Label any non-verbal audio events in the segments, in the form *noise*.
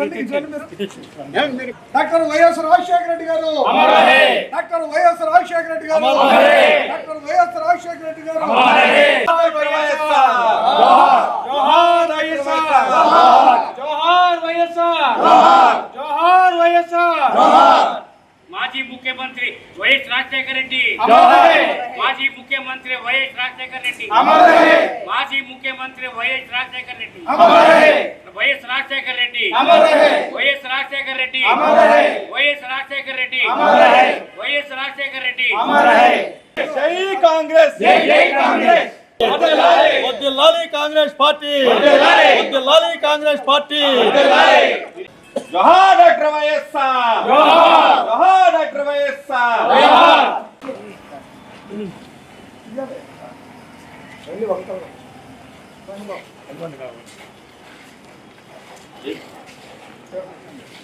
*laughs* Doctor YS Rajasekhara Reddy గారు. Doctor YS Rajasekhara Reddy గారు. Doctor YS Rajasekhara Reddy గారు. జోహార్ వైఎస్ఆర్ జోహార్. వైఎస్ఆర్ జోహార్. వైఎస్ఆర్ మాజీ ముఖ్యమంత్రి వైఎస్ రాజశేఖర రెడ్డి. మాజీ ముఖ్యమంత్రి వైఎస్ రాజశేఖర రెడ్డి. మాజీ ముఖ్యమంత్రి YS Rajasekhara Reddy. YS Rajasekhara Reddy YS Rajasekhara Reddy YS Rajasekhara Reddy YS Rajasekhara Reddy జై కాంగ్రెస్ జై జై కాంగ్రెస్ వద్దిల్లాలి కాంగ్రెస్ పార్టీ వద్దిల్లాలి కాంగ్రెస్ పార్టీ జోహార్ డాక్టర్ వైఎస్ఆర్ జోహార్ జోహార్ డాక్టర్ వైఎస్ఆర్ జోహార్ ఆ,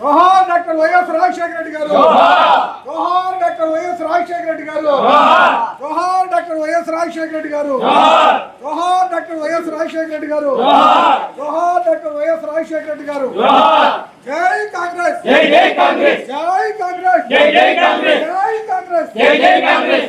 జోహార్ డాక్టర్ వైఎస్ రాజశేఖర రెడ్డి గారు. జోహార్ డాక్టర్ వైఎస్ రాజశేఖర రెడ్డి గారు. జోహార్ డాక్టర్ వైఎస్ రాజశేఖర రెడ్డి గారు. జోహార్ డాక్టర్ వైఎస్ రాజశేఖర రెడ్డి గారు. జోహార్ డాక్టర్ వైఎస్ రాజశేఖర రెడ్డి గారు. జై కాంగ్రెస్! జై కాంగ్రెస్! జై కాంగ్రెస్! జై కాంగ్రెస్! జై కాంగ్రెస్! జై కాంగ్రెస్!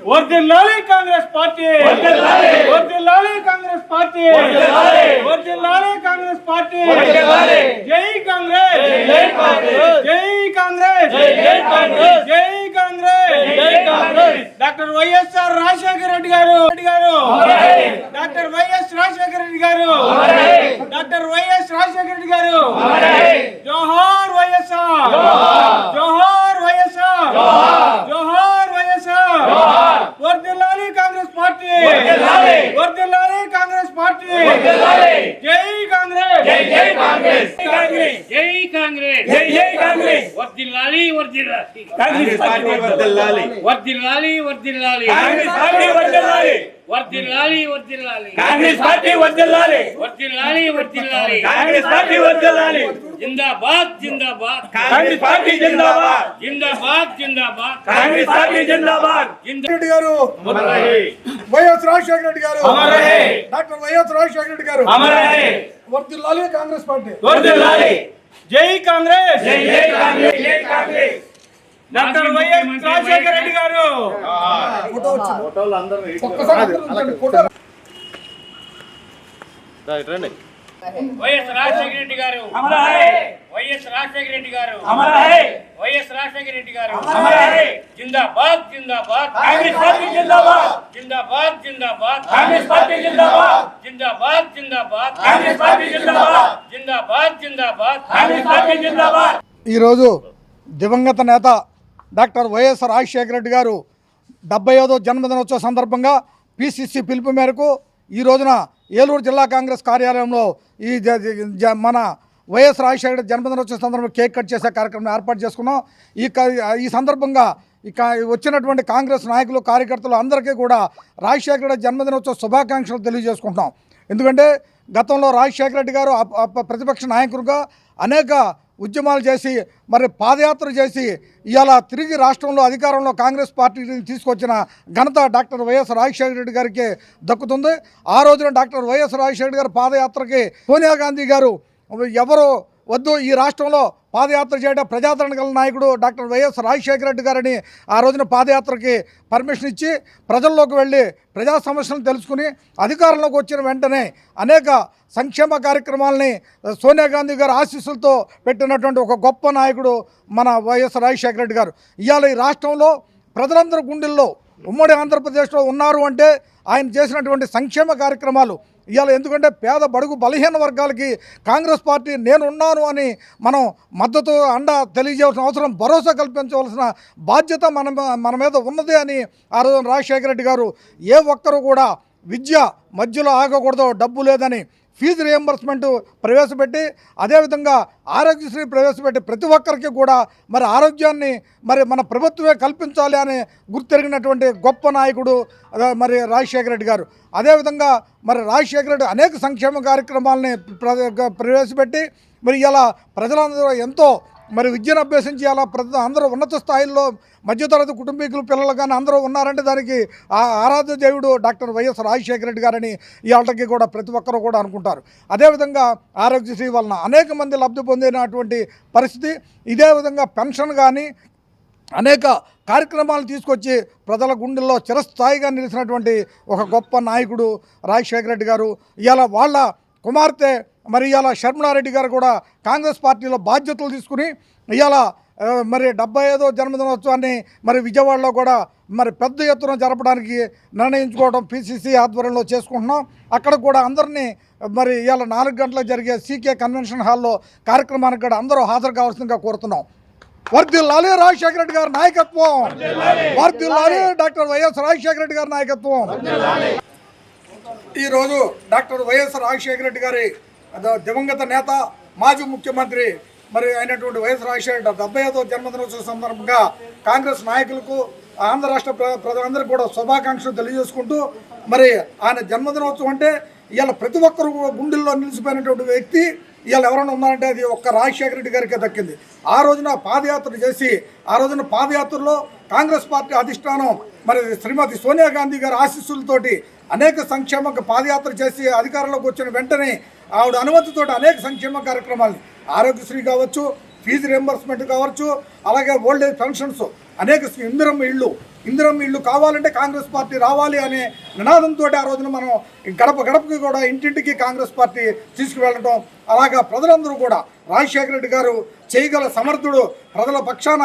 వర్దిల్లాలి కాంగ్రెస్ పార్టీ వర్దిల్లాలి వర్దిల్లాలి కాంగ్రెస్ పార్టీ వర్దిల్లాలి వర్దిల్లాలి కాంగ్రెస్ పార్టీ వర్దిల్లాలి జై కాంగ్రెస్ జై కాంగ్రెస్ జై కాంగ్రెస్ జై జై కాంగ్రెస్ జై కాంగ్రెస్ జై కాంగ్రెస్ డాక్టర్ వైఎస్ఆర్ రాజశేఖర రెడ్డి గారు రెడ్డి గారు డాక్టర్ వైఎస్ రాజశేఖర రెడ్డి గారు డాక్టర్ వైఎస్ రాజశేఖర రెడ్డి గారు జోహార్ వైఎస్ఆర్ జోహార్ వైఎస్ఆర్ జోహార్ వైఎస్ఆర్ వర్దిల్లాలి కాంగ్రెస్ పార్టీ వర్దిల్లాలి కాంగ్రెస్ పార్టీ జై కాంగ్రెస్ జై జై కాంగ్రెస్ కాంగ్రెస్ జై కాంగ్రెస్ జై జై కాంగ్రెస్ వర్దిల్లాలి వర్దిల్లాలి కాంగ్రెస్ పార్టీ వర్దిల్లాలి వర్దిల్లాలి వర్దిల్లాలి కాంగ్రెస్ పార్టీ వర్దిల్లాలి వర్దిల్లాలి వర్దిల్లాలి కాంగ్రెస్ పార్టీ వర్దిల్లాలి వర్దిల్లాలి వర్దిల్లాలి కాంగ్రెస్ పార్టీ వర్దిల్లాలి జిందాబాద్ జిందాబాద్ కాంగ్రెస్ పార్టీ జిందాబాద్ జిందాబాద్ జిందాబాద్ కాంగ్రెస్ పార్టీ జిందాబాద్ జిందా రెడ్డి గారు వైఎస్ రాజశేఖర రెడ్డి గారు డాక్టర్ వైఎస్ రాజశేఖర రెడ్డి గారు వర్దిల్లాలి కాంగ్రెస్ పార్టీ వర్దిల్లాలి జై కాంగ్రెస్! జై జై కాంగ్రెస్ జై కాంగ్రెస్! డాక్టర్ వైఎస్ రాజశేఖర రెడ్డి గారు! వైఎస్ రాజశేఖర రెడ్డి గారు! వైఎస్ రాజశేఖర రెడ్డి గారు! రాజశేఖర రెడ్డి గారు. జిందాబాద్ జిందాబాద్. కాంగ్రెస్ పార్టీ జిందాబాద్ జిందాబాద్. జిందాబాద్ కాంగ్రెస్ పార్టీ జిందాబాద్. జిందాబాద్ జిందాబాద్. కాంగ్రెస్ పార్టీ జిందాబాద్. జిందాబాద్ జిందాబాద్. కాంగ్రెస్ పార్టీ జిందాబాద్. ఈరోజు దివంగత నేత డాక్టర్ వైఎస్ రాజశేఖర రెడ్డి గారు డెబ్బై ఐదో జన్మదినోత్సవ సందర్భంగా పిసిసి పిలుపు మేరకు ఈ రోజున ఏలూరు జిల్లా కాంగ్రెస్ కార్యాలయంలో ఈ మన వైఎస్ రాజశేఖర రెడ్డి జన్మదినోత్సవ సందర్భంగా కేక్ కట్ చేసే కార్యక్రమం ఏర్పాటు చేసుకున్నాం. ఈ ఈ సందర్భంగా ఇక వచ్చినటువంటి కాంగ్రెస్ నాయకులు కార్యకర్తలు అందరికీ కూడా రాజశేఖర రెడ్డి జన్మదినోత్సవ శుభాకాంక్షలు తెలియజేసుకుంటున్నాం. ఎందుకంటే గతంలో రాజశేఖర రెడ్డి గారు ప్రతిపక్ష నాయకులుగా అనేక ఉద్యమాలు చేసి మరి పాదయాత్ర చేసి ఇవాళ తిరిగి రాష్ట్రంలో అధికారంలో కాంగ్రెస్ పార్టీని తీసుకొచ్చిన ఘనత డాక్టర్ వైఎస్ రాజశేఖర రెడ్డి గారికి దక్కుతుంది. ఆ రోజున డాక్టర్ వైఎస్ రాజశేఖర గారి పాదయాత్రకి సోనియా గాంధీ గారు ఎవరు వద్దు ఈ రాష్ట్రంలో పాదయాత్ర చేయడం ప్రజాదరణ గల నాయకుడు డాక్టర్ వైఎస్ రాజశేఖర రెడ్డి గారిని ఆ రోజున పాదయాత్రకి పర్మిషన్ ఇచ్చి ప్రజల్లోకి వెళ్ళి ప్రజా సమస్యలను తెలుసుకుని అధికారంలోకి వచ్చిన వెంటనే అనేక సంక్షేమ కార్యక్రమాలని సోనియా గాంధీ గారి ఆశీస్సులతో పెట్టినటువంటి ఒక గొప్ప నాయకుడు మన వైఎస్ రాజశేఖర రెడ్డి గారు. ఇవాళ ఈ రాష్ట్రంలో ప్రజలందరి గుండెల్లో ఉమ్మడి ఆంధ్రప్రదేశ్లో ఉన్నారు అంటే ఆయన చేసినటువంటి సంక్షేమ కార్యక్రమాలు ఇవాళ ఎందుకంటే పేద బడుగు బలహీన వర్గాలకి కాంగ్రెస్ పార్టీ నేనున్నాను అని మనం మద్దతు అండ తెలియజేయాల్సిన అవసరం భరోసా కల్పించవలసిన బాధ్యత మన మన మీద ఉన్నది అని ఆ రోజు రాజశేఖర రెడ్డి గారు ఏ ఒక్కరు కూడా విద్య మధ్యలో ఆగకూడదు డబ్బు లేదని ఫీజు రియంబర్స్మెంట్ ప్రవేశపెట్టి అదేవిధంగా ఆరోగ్యశ్రీ ప్రవేశపెట్టి ప్రతి ఒక్కరికి కూడా మరి ఆరోగ్యాన్ని మరి మన ప్రభుత్వమే కల్పించాలి అని గుర్తెరిగినటువంటి గొప్ప నాయకుడు మరి రాజశేఖర రెడ్డి గారు. అదేవిధంగా మరి రాజశేఖర రెడ్డి అనేక సంక్షేమ కార్యక్రమాలని ప్ర- ప్రవేశపెట్టి మరి ఇలా ప్రజలందరూ ఎంతో మరి విద్యను అభ్యసించి అలా ప్రజ అందరూ ఉన్నత స్థాయిల్లో మధ్యతరగతి కుటుంబీకులు పిల్లలు కానీ అందరూ ఉన్నారంటే దానికి ఆ ఆరాధ్య దేవుడు డాక్టర్ వైఎస్ రాజశేఖర రెడ్డి గారని ఇవాళకి కూడా ప్రతి ఒక్కరూ కూడా అనుకుంటారు. అదేవిధంగా ఆరోగ్యశ్రీ వలన అనేక మంది లబ్ధి పొందినటువంటి పరిస్థితి. ఇదే విధంగా పెన్షన్ కానీ అనేక కార్యక్రమాలు తీసుకొచ్చి ప్రజల గుండెల్లో చిరస్థాయిగా నిలిచినటువంటి ఒక గొప్ప నాయకుడు రాజశేఖర రెడ్డి గారు. ఇలా వాళ్ళ కుమార్తె మరి ఇవాళ షర్మిలారెడ్డి గారు కూడా కాంగ్రెస్ పార్టీలో బాధ్యతలు తీసుకుని ఇవాళ మరి డెబ్బై ఐదో జన్మదినోత్సవాన్ని మరి విజయవాడలో కూడా మరి పెద్ద ఎత్తున జరపడానికి నిర్ణయించుకోవడం పిసిసి ఆధ్వర్యంలో చేసుకుంటున్నాం. అక్కడ కూడా అందరినీ మరి ఇవాళ నాలుగు గంటలకు జరిగే సీకే కన్వెన్షన్ హాల్లో కార్యక్రమానికి కూడా అందరూ హాజరు కావాల్సిందిగా కోరుతున్నాం. వర్ధిల్లాలి రాజశేఖర రెడ్డి గారి నాయకత్వం. వర్ధిల్లాలి డాక్టర్ వైఎస్ రాజశేఖర రెడ్డి గారి నాయకత్వం. ఈరోజు డాక్టర్ వైఎస్ రాజశేఖర రెడ్డి గారి దివంగత నేత మాజీ ముఖ్యమంత్రి మరి అయినటువంటి వైఎస్ రాజశేఖర రెడ్డి డెబ్బై ఐదో జన్మదినోత్సవ సందర్భంగా కాంగ్రెస్ నాయకులకు ఆంధ్ర రాష్ట్ర ప్ర- ప్రజలందరికీ కూడా శుభాకాంక్షలు తెలియజేసుకుంటూ మరి ఆయన జన్మదినోత్సవం అంటే ఇవాళ ప్రతి ఒక్కరు గుండెల్లో నిలిచిపోయినటువంటి వ్యక్తి ఇవాళ ఎవరైనా ఉన్నారంటే అది ఒక్క రాజశేఖర రెడ్డి గారికే దక్కింది. ఆ రోజున పాదయాత్ర చేసి ఆ రోజున పాదయాత్రలో కాంగ్రెస్ పార్టీ అధిష్టానం మరి శ్రీమతి సోనియా గాంధీ గారి ఆశీస్సులతోటి అనేక సంక్షేమ పాదయాత్ర చేసి అధికారంలోకి వచ్చిన వెంటనే ఆవిడ అనుమతితో అనేక సంక్షేమ కార్యక్రమాలు ఆరోగ్యశ్రీ కావచ్చు ఫీజు రియంబర్స్మెంట్ కావచ్చు అలాగే ఓల్డ్ ఏజ్ పెన్షన్స్ అనేక ఇందిరమ్మ ఇళ్ళు ఇందిరమ్మ ఇళ్ళు కావాలంటే కాంగ్రెస్ పార్టీ రావాలి అనే నినాదంతో ఆ రోజున మనం గడప గడపకి కూడా ఇంటింటికి కాంగ్రెస్ పార్టీ తీసుకువెళ్ళటం అలాగా ప్రజలందరూ కూడా రాజశేఖర రెడ్డి గారు చేయగల సమర్థుడు ప్రజల పక్షాన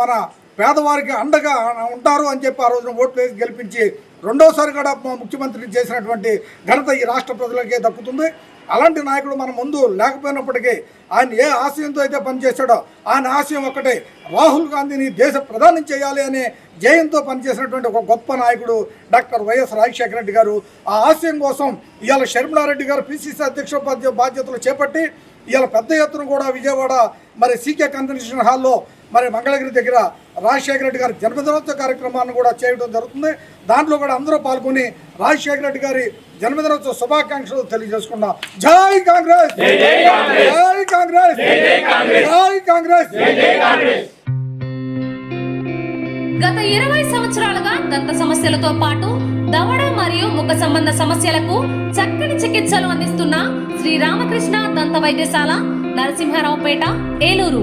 మన పేదవారికి అండగా ఉంటారు అని చెప్పి ఆ రోజున ఓట్లు వేసి గెలిపించి రెండోసారి కూడా ముఖ్యమంత్రిని చేసినటువంటి ఘనత ఈ రాష్ట్ర ప్రజలకే దక్కుతుంది. అలాంటి నాయకుడు మన ముందు లేకపోయినప్పటికీ ఆయన ఏ ఆశయంతో అయితే పనిచేశాడో ఆయన ఆశయం ఒక్కటే రాహుల్ గాంధీని దేశ ప్రధాని చేయాలి అనే జయంతో పనిచేసినటువంటి ఒక గొప్ప నాయకుడు డాక్టర్ వైఎస్ రాజశేఖర రెడ్డి గారు. ఆ ఆశయం కోసం ఇవాళ షర్మిలారెడ్డి గారు పిసిసి అధ్యక్ష బాధ్యతలు చేపట్టి ఇవాళ పెద్ద ఎత్తున కూడా విజయవాడ మరి సీకే కన్వెన్షన్ హాల్లో మరి మంగళగిరి దగ్గర రాజశేఖర రెడ్డి గారి జన్మదినోత్సవ కార్యక్రమాన్ని కూడా చేయడం జరుగుతుంది. దాంట్లో కూడా అందరూ పాల్గొని రాజశేఖర రెడ్డి గారి జన్మదినోత్సవ శుభాకాంక్షలు తెలియజేసుకున్నాం జై కాంగ్రెస్! జై కాంగ్రెస్! జై కాంగ్రెస్! గత ఇరవై సంవత్సరాలుగా దంత సమస్యలతో పాటు దవడ మరియు ముఖ సంబంధ సమస్యలకు చక్కని చికిత్సలు అందిస్తున్న శ్రీ రామకృష్ణ దంత వైద్యశాల నరసింహారావుపేట ఏలూరు.